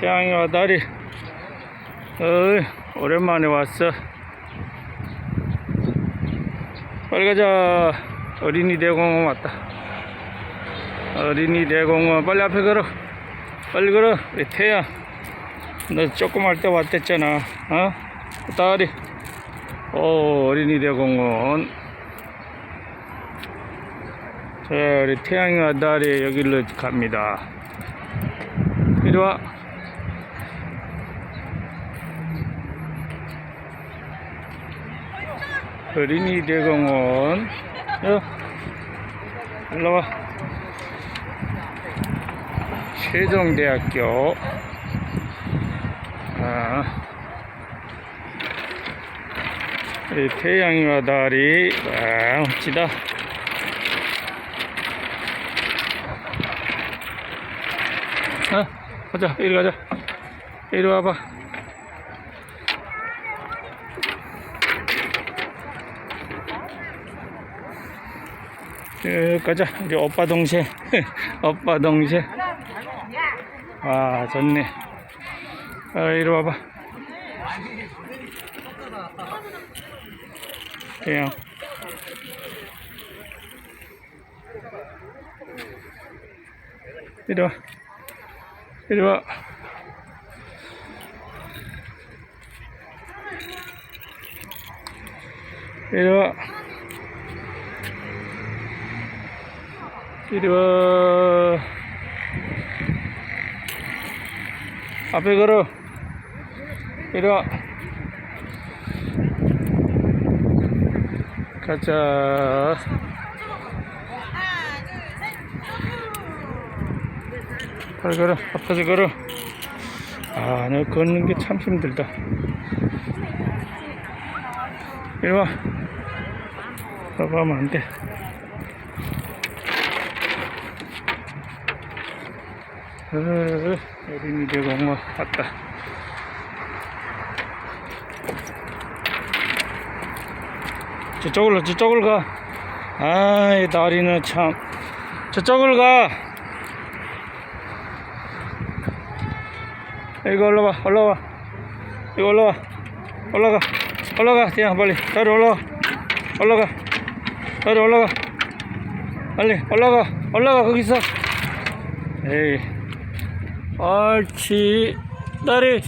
태양이와 달이 어이, 오랜만에 왔어. 빨리 가자. 어린이 대공원 왔다. 어린이 대공원. 빨리 앞에 걸어. 빨리 걸어. 우리 태양. 너 조금 할 때 왔댔잖아. 어? 딸이 오 어린이 대공원. 자 우리 태양이와 딸이 여기로 갑니다. 이리 와 어린이 대공원. 야 일로 와. 세종대학교. 아, 이 태양이와 달이 아, 멋지다. 아, 가자 이리 가자. 이리 와봐 쭉 가자 우리 오빠 동생 오빠 동생 아 좋네. 아 이리 와봐. 그냥. 이리 와. 이리 와. 이리 와 이리 와. 앞에 걸어. 이리 와. 가자. 빨리 걸어. 앞에서 걸어. 아 내가 걷는 게 참 힘들다. 이리 와. 가고 하면 안돼 어, 어린이 대 공원 왔다. 저쪽으로 저쪽으로 가. 아이 다리는 참. 저쪽으로 가. 이거 올라와 올라와. 이거 올라와. 올라가. 올라가 그냥 빨리. 다리 올라와. 올라가. 다리 올라가. 빨리 올라가. 올라가 거기 있어. 에이 옳지 다리